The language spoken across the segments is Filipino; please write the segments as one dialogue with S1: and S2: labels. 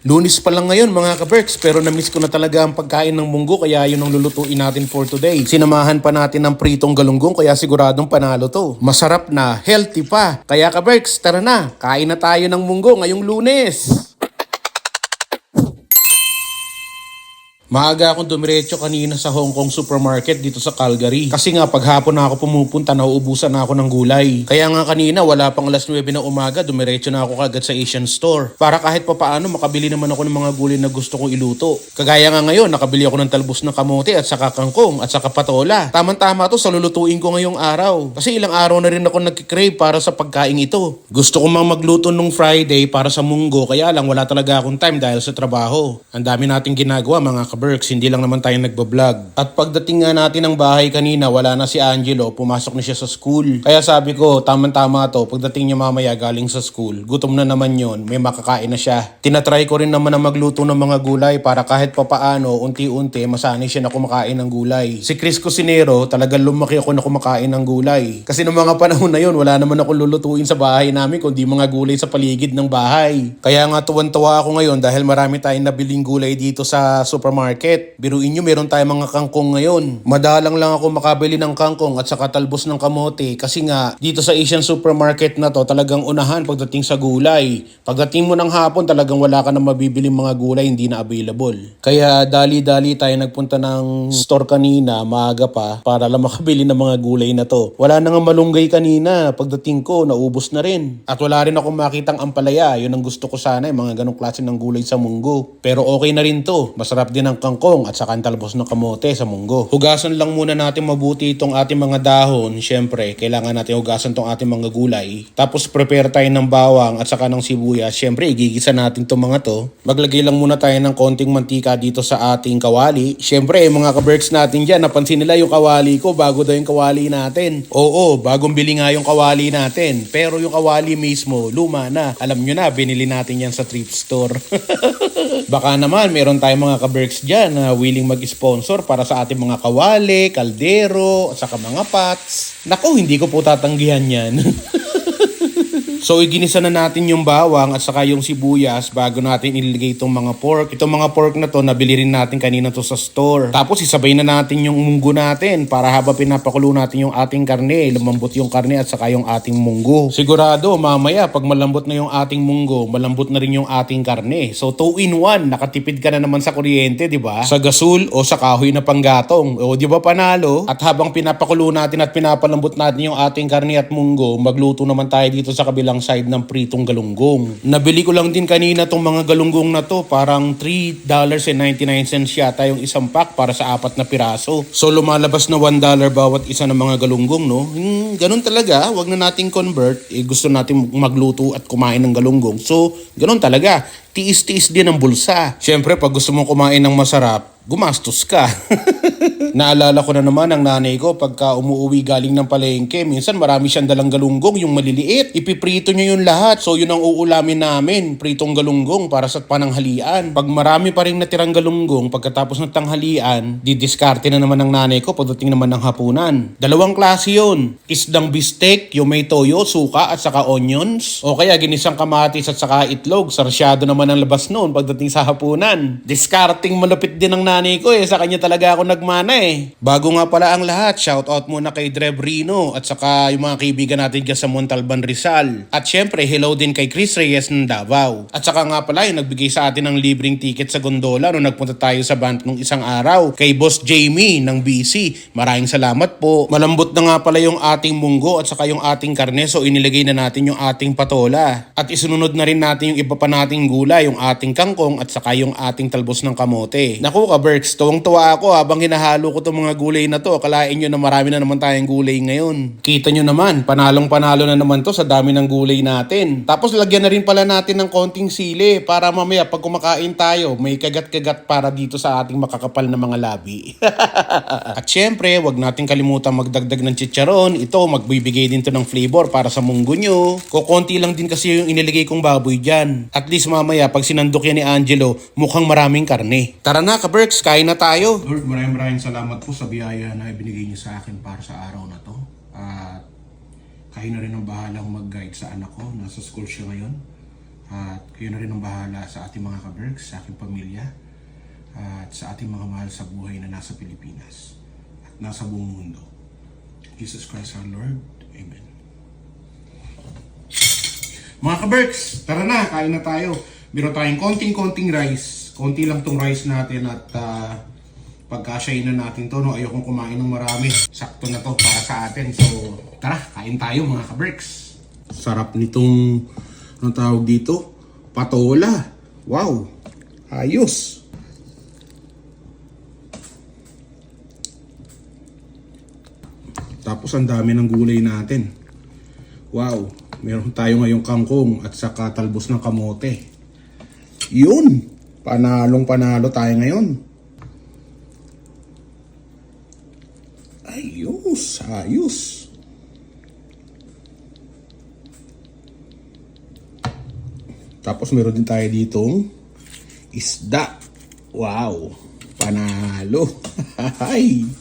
S1: Lunis pa lang ngayon mga kaberks pero na-miss ko na talaga ang pagkain ng munggo kaya yun ang lulutuin natin for today. Sinamahan pa natin ng pritong galunggong kaya siguradong panalo to. Masarap na, healthy pa. Kaya kaberks, tara na, kain na tayo ng munggo ngayong lunes. Maaga akong dumiretso kanina sa Hong Kong supermarket dito sa Calgary. Kasi nga paghapon na ako pumupunta, nauubusan na ako ng gulay. Kaya nga kanina, wala pang alas 9 na umaga, dumiretso na ako kagad sa Asian store. Para kahit papaano, makabili naman ako ng mga gulay na gusto kong iluto. Kagaya nga ngayon, nakabili ako ng talbos ng kamote at saka kangkong at saka patola. Tamang-tama to sa lulutuin ko ngayong araw. Kasi ilang araw na rin ako nagkikrave para sa pagkain ito. Gusto ko mang magluto nung Friday para sa munggo, kaya lang wala talaga akong time dahil sa trabaho. Ang dami nating ginagawa mga kaberks, hindi lang naman tayo nagbablog. At pagdating nga natin ng bahay kanina, wala na si Angelo, pumasok na siya sa school. Kaya sabi ko, tamang-tama to, pagdating niya mamaya galing sa school, gutom na naman yon, may makakain na siya. Tinatry ko rin naman na magluto ng mga gulay para kahit papaano, unti-unti, masanay siya na kumakain ng gulay. Si Chris Cusinero, talagang lumaki ako na kumakain ng gulay. Kasi noong mga panahon na yon, wala naman ako lulutuin sa bahay namin kundi mga gulay sa paligid ng bahay. Kaya nga tuwan-tuwa ako ngayon dahil marami tayong nabiling gulay dito sa supermarket. Biruin nyo, meron tayong mga kangkong ngayon. Madalang lang ako makabili ng kangkong at saka talbos ng kamote kasi nga dito sa Asian supermarket na to talagang unahan pagdating sa gulay. Pagdating mo ng hapon talagang wala ka na mabibiling mga gulay hindi na available. Kaya dali-dali tayo nagpunta ng store kanina, maaga pa, para lang makabili ng mga gulay na to. Wala na nga malunggay kanina. Pagdating ko, naubos na rin. At wala rin akong makitang ampalaya. Yun ang gusto ko sana, yung mga ganong klase ng gulay sa munggo. Pero okay na rin to. Masarap din ang kangkong at saka ang talbos ng kamote sa munggo. Hugasan lang muna natin mabuti itong ating mga dahon. Siyempre, kailangan natin hugasan tong ating mga gulay. Tapos prepare tayo ng bawang at saka ng sibuyas. Siyempre, igigisa natin itong mga to. Maglagay lang muna tayo ng konting mantika dito sa ating kawali. Siyempre, mga kaberks natin dyan, napansin nila yung kawali ko bago daw yung kawali natin. Oo, bagong bili nga yung kawali natin. Pero yung kawali mismo, luma na. Alam nyo na, binili natin yan sa thrift store. Baka naman, meron tayong mga kaberks dyan na willing mag-sponsor para sa ating mga kawali, kaldero, at saka mga pots. Naku, hindi ko po tatanggihan yan. So iginisa na natin yung bawang at saka yung sibuyas bago natin ilagay itong mga pork. Itong mga pork na to nabili rin natin kanina to sa store. Tapos isabay na natin yung munggo natin para habang pinapakulo natin yung ating karne, lumambot yung karne at saka yung ating munggo. Sigurado mamaya pag malambot na yung ating munggo, malambot na rin yung ating karne. So 2 in 1, nakatipid ka na naman sa kuryente, di ba? Sa gasul o sa kahoy na panggatong. O di ba panalo? At habang pinapakulo natin at pinapalambot natin yung ating karne at munggo, magluto naman tayo dito sa kabilang side ng pritong galunggong. Nabili ko lang din kanina tong mga galunggong na to, parang $3.99 yata yung isang pack para sa apat na piraso. So lumalabas na $1 bawat isa ng mga galunggong, no? Hmm, ganun talaga, wag na nating convert. Eh, gusto natin magluto at kumain ng galunggong. So, ganun talaga. Tiis-tiis din ang bulsa. Siyempre, pag gusto mong kumain ng masarap, gumastos ka. Naalala ko na naman ang nanay ko pagka umuwi galing ng palengke. Minsan marami siyang dalang galunggong, yung maliliit. Ipiprito niya yung lahat. So yun ang uulamin namin, pritong galunggong para sa pananghalian. Pag marami pa rin natirang galunggong, pagkatapos ng tanghalian, didiskarte na naman ng nanay ko pagdating naman ng hapunan. Dalawang klase yun. Isdang bistek, yung may toyo, suka at saka onions. O kaya ginisang kamatis at saka itlog. Sarsyado naman ang labas noon pagdating sa hapunan. Discarding malupit din ng nanay ko eh. Sa kanya talaga ako nagmana eh. Bago nga pala ang lahat, shoutout muna kay Drev Rino at saka yung mga kaibigan natin dyan sa Montalban Rizal. At syempre, hello din kay Chris Reyes ng Davao. At saka nga pala yung nagbigay sa atin ng libreng ticket sa gondola nung nagpunta tayo sa band nung isang araw. Kay Boss Jamie ng BC. Maraming salamat po. Malambot na nga pala yung ating munggo at saka yung ating karne so inilagay na natin yung ating patola. At isunod na rin natin yung iba pa nating gulay, yung ating kangkong at saka yung ating talbos ng kamote. Naku ka Berks, tuwang-tuwa ako habang hinahalo ko itong mga gulay na to. Akalain nyo na marami na naman tayong gulay ngayon. Kita nyo naman, panalong-panalo na naman to sa dami ng gulay natin. Tapos lagyan na rin pala natin ng konting sili para mamaya pag kumakain tayo, may kagat-kagat para dito sa ating makakapal na mga labi. At syempre, wag natin kalimutan magdagdag ng chicharon. Ito, magbibigay din to ng flavor para sa munggo nyo. Kukunti lang din kasi yung inilagay kong baboy dyan. At least mamaya, pag sinandok yan ni Angelo, mukhang maraming karne. Tara na, ka-Berks, kain na tayo. Lord, maraming maraming salamat po sa biyaya na ibinigay niyo sa akin para sa araw na to. At kayo na rin ang bahalang mag-guide sa anak ko. Nasa school siya ngayon. At kayo na rin ang bahala sa ating mga kabergs, sa aking pamilya, at sa ating mga mahal sa buhay na nasa Pilipinas at nasa buong mundo. Jesus Christ our Lord. Amen. Mga kaberks, tara na, kain na tayo. Meron tayong konting-konting rice. Konti lang tong rice natin at uh, pagkasyahin na natin to, no, ayokong kumain ng marami. Sakto na to para sa atin. So, tara, kain tayo mga kaberks. Sarap nitong, anong tawag dito? Patola. Wow, ayos. Tapos ang dami ng gulay natin. Wow, meron tayo ngayong kangkong at saka talbos ng kamote. Yun! Panalong panalo tayo ngayon. Ayos, ayos. Tapos meron din tayo ditong isda. Wow, panalo. Hay!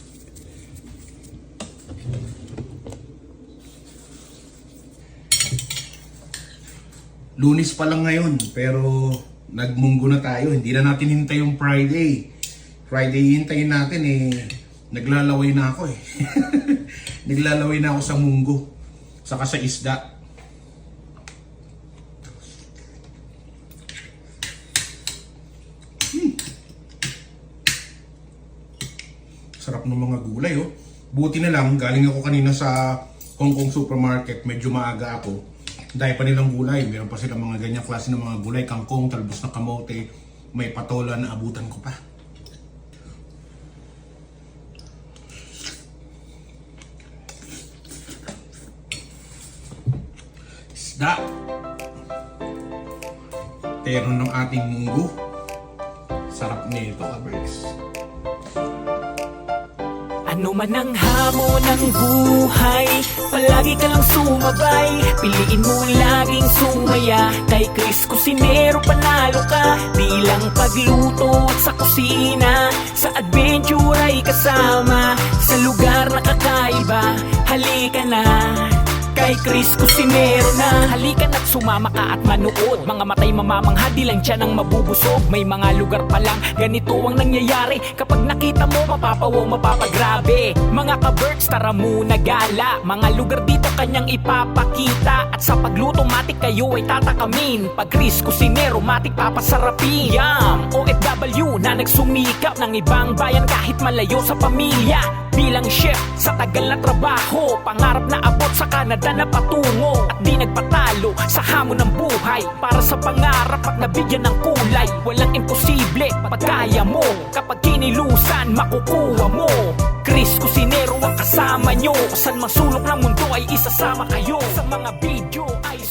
S1: Lunis pa lang ngayon, pero nagmunggo na tayo. Hindi na natin hintay yung Friday. Friday hintayin natin eh. Naglalaway na ako eh. Naglalaway na ako sa munggo. Saka sa isda. Hmm. Sarap ng mga gulay oh. Buti na lang, galing ako kanina sa Hong Kong supermarket. Medyo maaga ako. Dahil pa nilang gulay. Meron pa silang mga ganyang klase ng mga gulay. Kangkong, talbos na kamote. May patola na abutan ko pa. Isda. Terno ng ating munggo. Sarap nito, Abergs.
S2: Ano man ang hamon ng buhay Palagi ka lang sumabay Piliin mo laging sumaya Kay Chris Cusinero panalo ka Di lang pagluto at sa kusina Sa adventure ay kasama Sa lugar na kakaiba Halika na Kay Chris Cusinero na. Halika na't sumama ka at manood. Mga matay mamamangha di lang dyan ang mabubusog. May mga lugar pa lang ganito ang nangyayari. Kapag nakita mo mapapawaw mapapagrabe. Mga ka-birds tara muna gala. Mga lugar dito kanyang ipapakita. At sa pagluto matik kayo ay tatakamin. Pag Chris Cusinero matik papasarapin. Yum! OFW na nagsumikap ng ibang bayan kahit malayo sa pamilya. Bilang chef sa tagal na trabaho Pangarap na abot sa Canada na patungo At di nagpatalo sa hamon ng buhay. Para sa pangarap at nabigyan ng kulay. Walang imposible pag kaya mo. Kapag kinilusan makukuha mo. Chris Cusinero ang kasama nyo. Saan masulok ng mundo ay isasama kayo. Sa mga video ay